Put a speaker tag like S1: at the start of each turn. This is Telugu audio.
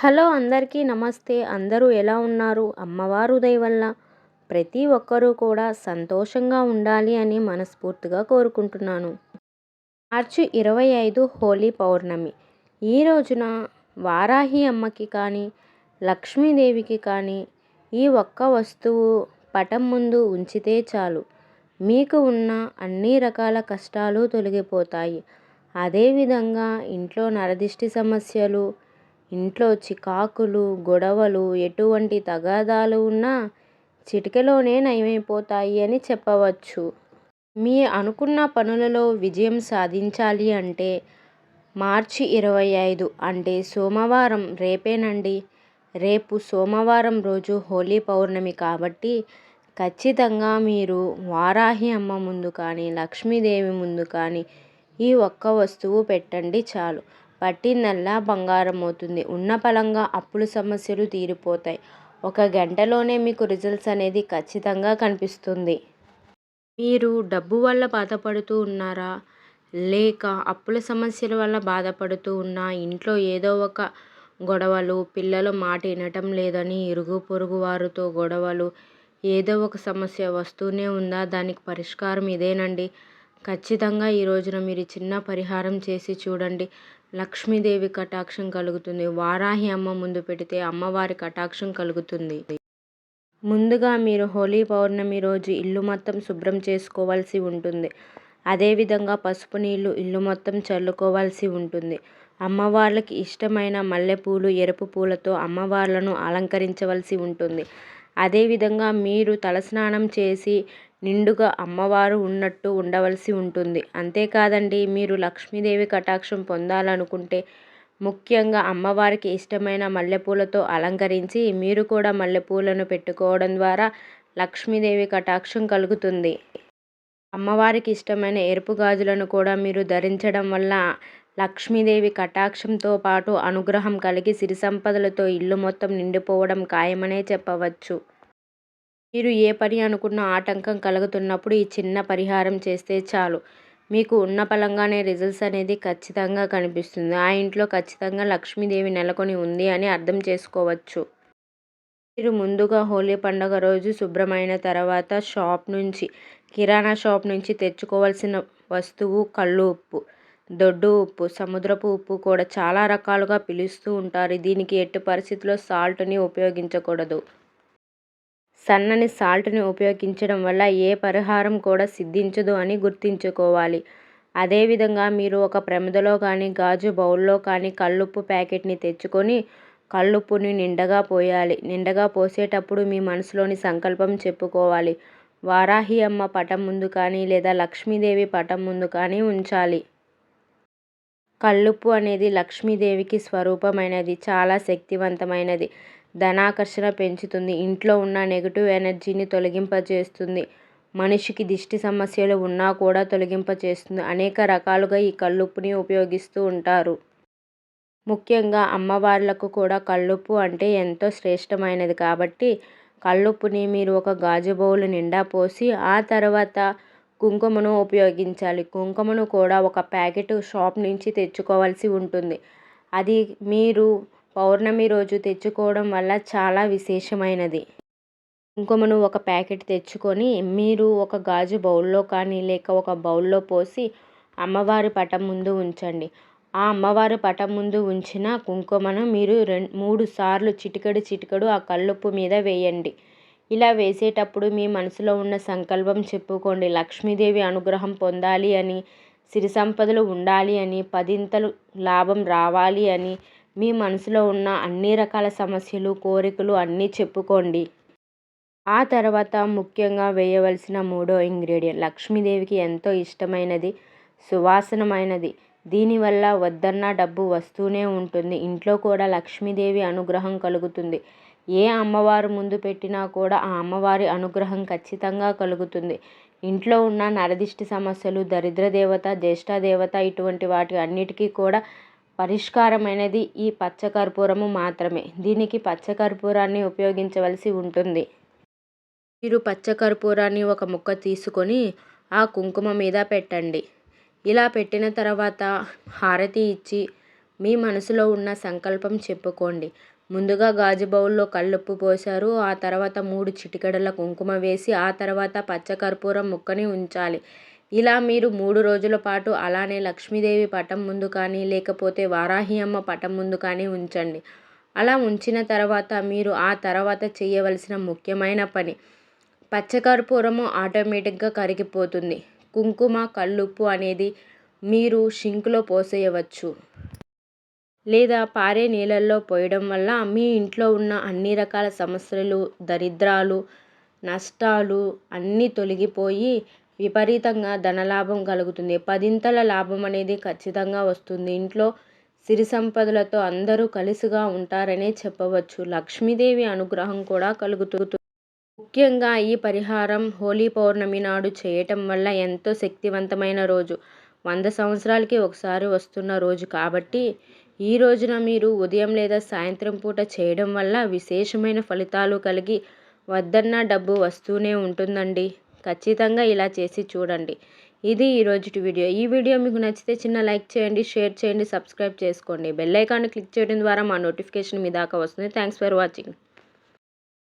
S1: హలో అందరికీ నమస్తే. అందరూ ఎలా ఉన్నారు? అమ్మవారు దయ వల్ల ప్రతి ఒక్కరూ కూడా సంతోషంగా ఉండాలి అని మనస్ఫూర్తిగా కోరుకుంటున్నాను. మార్చి ఇరవై ఐదు హోలీ పౌర్ణమి. ఈ రోజున వారాహి అమ్మకి కానీ లక్ష్మీదేవికి కానీ ఈ ఒక్క వస్తువు పటం ముందు ఉంచితే చాలు. మీకు ఉన్న అన్ని రకాల కష్టాలు తొలగిపోతాయి. అదేవిధంగా ఇంట్లో నరదిష్టి సమస్యలు ఇంట్లో చికాకులు గొడవలు ఎటువంటి తగాదాలు ఉన్నా చిటికెలోనే నయమైపోతాయి అని చెప్పవచ్చు. మీ అనుకున్న పనులలో విజయం సాధించాలి అంటే మార్చి ఇరవై ఐదు అంటే సోమవారం రేపేనండి. రేపు సోమవారం రోజు హోలీ పౌర్ణమి కాబట్టి ఖచ్చితంగా మీరు వారాహి అమ్మ ముందు కానీ లక్ష్మీదేవి ముందు కానీ ఈ ఒక్క వస్తువు పెట్టండి చాలు. పట్టిందల్లా బంగారం అవుతుంది ఉన్న పలంగా అప్పుల సమస్యలు తీరిపోతాయి. ఒక గంటలోనే మీకు రిజల్ట్స్ అనేది ఖచ్చితంగా కనిపిస్తుంది. మీరు డబ్బు వల్ల బాధపడుతూ ఉన్నారా? లేక అప్పుల సమస్యల వల్ల బాధపడుతూ ఉన్నా ఇంట్లో ఏదో ఒక గొడవలు పిల్లలు మాట వినటం లేదని ఇరుగు పొరుగు వారితో గొడవలు ఏదో ఒక సమస్య వస్తూనే ఉందా? దానికి పరిష్కారం ఇదేనండి. ఖచ్చితంగా ఈ రోజున మీరు చిన్న పరిహారం చేసి చూడండి. లక్ష్మీదేవి కటాక్షం కలుగుతుంది. వారాహి అమ్మ ముందు పెడితే అమ్మవారి కటాక్షం కలుగుతుంది. ముందుగా మీరు హోలీ పౌర్ణమి రోజు ఇల్లు మొత్తం శుభ్రం చేసుకోవాల్సి ఉంటుంది. అదేవిధంగా పసుపు నీళ్ళు ఇల్లు మొత్తం చల్లుకోవాల్సి ఉంటుంది. అమ్మవార్లకి ఇష్టమైన మల్లెపూలు ఎరుపు పూలతో అమ్మవార్లను అలంకరించవలసి ఉంటుంది. అదేవిధంగా మీరు తలస్నానం చేసి నిండుగా అమ్మవారు ఉన్నట్టు ఉండవలసి ఉంటుంది. అంతేకాదండి మీరు లక్ష్మీదేవి కటాక్షం పొందాలనుకుంటే ముఖ్యంగా అమ్మవారికి ఇష్టమైన మల్లెపూలతో అలంకరించి మీరు కూడా మల్లెపూలను పెట్టుకోవడం ద్వారా లక్ష్మీదేవి కటాక్షం కలుగుతుంది. అమ్మవారికి ఇష్టమైన ఎరుపు గాజులను కూడా మీరు ధరించడం వల్ల లక్ష్మీదేవి కటాక్షంతో పాటు అనుగ్రహం కలిగి సిరి సంపదలతో ఇల్లు మొత్తం నిండిపోవడం ఖాయమనే చెప్పవచ్చు. మీరు ఏ పని అనుకున్న ఆటంకం కలుగుతున్నప్పుడు ఈ చిన్న పరిహారం చేస్తే చాలు. మీకు ఉన్న పలంగానే రిజల్ట్స్ అనేది ఖచ్చితంగా కనిపిస్తుంది. ఆ ఇంట్లో ఖచ్చితంగా లక్ష్మీదేవి నెలకొని ఉంది అని అర్థం చేసుకోవచ్చు. మీరు ముందుగా హోలీ పండుగ రోజు శుభ్రమైన తర్వాత షాప్ నుంచి కిరాణా షాప్ నుంచి తెచ్చుకోవాల్సిన వస్తువు కళ్ళు ఉప్పు దొడ్డు ఉప్పు సముద్రపు ఉప్పు కూడా చాలా రకాలుగా పిలుస్తూ ఉంటారు. దీనికి ఎట్టి పరిస్థితుల్లో సాల్ట్ని ఉపయోగించకూడదు. సన్నని సాల్ట్ని ఉపయోగించడం వల్ల ఏ పరిహారం కూడా సిద్ధించదు అని గుర్తుంచుకోవాలి. అదేవిధంగా మీరు ఒక ప్రమిదలో కానీ గాజు బౌల్లో కానీ కల్లుప్పు ప్యాకెట్ని తెచ్చుకొని కల్లుప్పుని నిండగా పోయాలి. నిండగా పోసేటప్పుడు మీ మనసులోని సంకల్పం చెప్పుకోవాలి. వారాహి అమ్మ పటం ముందు కానీ లేదా లక్ష్మీదేవి పటం ముందు కానీ ఉంచాలి. కల్లుప్పు అనేది లక్ష్మీదేవికి స్వరూపమైనది చాలా శక్తివంతమైనది. ధనాకర్షణ పెంచుతుంది. ఇంట్లో ఉన్న నెగిటివ్ ఎనర్జీని తొలగింపజేస్తుంది. మనిషికి దిష్టి సమస్యలు ఉన్నా కూడా తొలగింపచేస్తుంది అనేక రకాలుగా ఈ కల్లుప్పుని ఉపయోగిస్తూ ఉంటారు. ముఖ్యంగా అమ్మవార్లకు కూడా కల్లుప్పు అంటే ఎంతో శ్రేష్టమైనది. కాబట్టి కల్లుప్పుని మీరు ఒక గాజు బౌలు నిండా పోసి ఆ తర్వాత కుంకుమను ఉపయోగించాలి. కుంకుమను కూడా ఒక ప్యాకెట్ షాప్ నుంచి తెచ్చుకోవాల్సి ఉంటుంది. అది మీరు పౌర్ణమి రోజు తెచ్చుకోవడం వల్ల చాలా విశేషమైనది. కుంకుమను ఒక ప్యాకెట్ తెచ్చుకొని మీరు ఒక గాజు బౌల్లో కానీ లేక ఒక బౌల్లో పోసి అమ్మవారి పటం ముందు ఉంచండి. ఆ అమ్మవారి పటం ముందు ఉంచిన కుంకుమను మీరు రెండు మూడు సార్లు చిటికెడు చిటికెడు ఆ కల్లుప్పు మీద వేయండి. ఇలా వేసేటప్పుడు మీ మనసులో ఉన్న సంకల్పం చెప్పుకోండి. లక్ష్మీదేవి అనుగ్రహం పొందాలి అని సిరి సంపదలు ఉండాలి అని పదింతలు లాభం రావాలి అని మీ మనసులో ఉన్న అన్ని రకాల సమస్యలు కోరికలు అన్నీ చెప్పుకోండి. ఆ తర్వాత ముఖ్యంగా వేయవలసిన మూడో ఇంగ్రీడియంట్ లక్ష్మీదేవికి ఎంతో ఇష్టమైనది సువాసనమైనది. దీనివల్ల వద్దన్న డబ్బు వస్తూనే ఉంటుంది. ఇంట్లో కూడా లక్ష్మీదేవి అనుగ్రహం కలుగుతుంది. ఏ అమ్మవారు ముందు పెట్టినా కూడా ఆ అమ్మవారి అనుగ్రహం ఖచ్చితంగా కలుగుతుంది. ఇంట్లో ఉన్న నరదిష్టి సమస్యలు దరిద్ర దేవత జ్యేష్ఠ దేవత ఇటువంటి వాటి అన్నిటికీ కూడా పరిష్కారమైనది ఈ పచ్చకర్పూరము మాత్రమే. దీనికి పచ్చకర్పూరాన్ని ఉపయోగించవలసి ఉంటుంది. మీరు పచ్చకర్పూరాన్ని ఒక ముక్క తీసుకొని ఆ కుంకుమ మీద పెట్టండి. ఇలా పెట్టిన తర్వాత హారతి ఇచ్చి మీ మనసులో ఉన్న సంకల్పం చెప్పుకోండి. ముందుగా గాజు బౌల్లో కల్లుప్పు పోశారు. ఆ తర్వాత మూడు చిటికెడల కుంకుమ వేసి ఆ తర్వాత పచ్చకర్పూరం ముక్కని ఉంచాలి. ఇలా మీరు మూడు రోజుల పాటు అలానే లక్ష్మీదేవి పటం ముందు కానీ లేకపోతే వారాహి అమ్మ పటం ముందు కానీ ఉంచండి. అలా ఉంచిన తర్వాత మీరు ఆ తర్వాత చేయవలసిన ముఖ్యమైన పని. పచ్చకర్పూరము ఆటోమేటిక్గా కరిగిపోతుంది. కుంకుమ కల్లుప్పు అనేది మీరు షింక్లో పోసేయవచ్చు. లేదా పారే నీళ్ళల్లో పోయడం వల్ల మీ ఇంట్లో ఉన్న అన్ని రకాల సమస్యలు దరిద్రాలు నష్టాలు అన్నీ తొలగిపోయి విపరీతంగా ధనలాభం కలుగుతుంది. పదింతల లాభం అనేది ఖచ్చితంగా వస్తుంది. ఇంట్లో సిరి సంపదలతో అందరూ కలిసిగా ఉంటారనే చెప్పవచ్చు. లక్ష్మీదేవి అనుగ్రహం కూడా కలుగుతుంది. ముఖ్యంగా ఈ పరిహారం హోలీ పౌర్ణమి నాడు చేయటం వల్ల ఎంతో శక్తివంతమైన రోజు. వంద సంవత్సరాలకి ఒకసారి వస్తున్న రోజు కాబట్టి ఈ రోజున మీరు ఉదయం లేదా సాయంత్రం పూట చేయడం వల్ల విశేషమైన ఫలితాలు కలిగి వద్దన్న డబ్బు వస్తూనే ఉంటుందండి. ఖచ్చితంగా ఇలా చేసి చూడండి. ఇది ఈరోజుటి వీడియో. ఈ వీడియో మీకు నచ్చితే చిన్న లైక్ చేయండి షేర్ చేయండి సబ్స్క్రైబ్ చేసుకోండి. బెల్ ఐకాన్ని క్లిక్ చేయడం ద్వారా మా నోటిఫికేషన్ మీ దాకా వస్తుంది. Thanks for watching.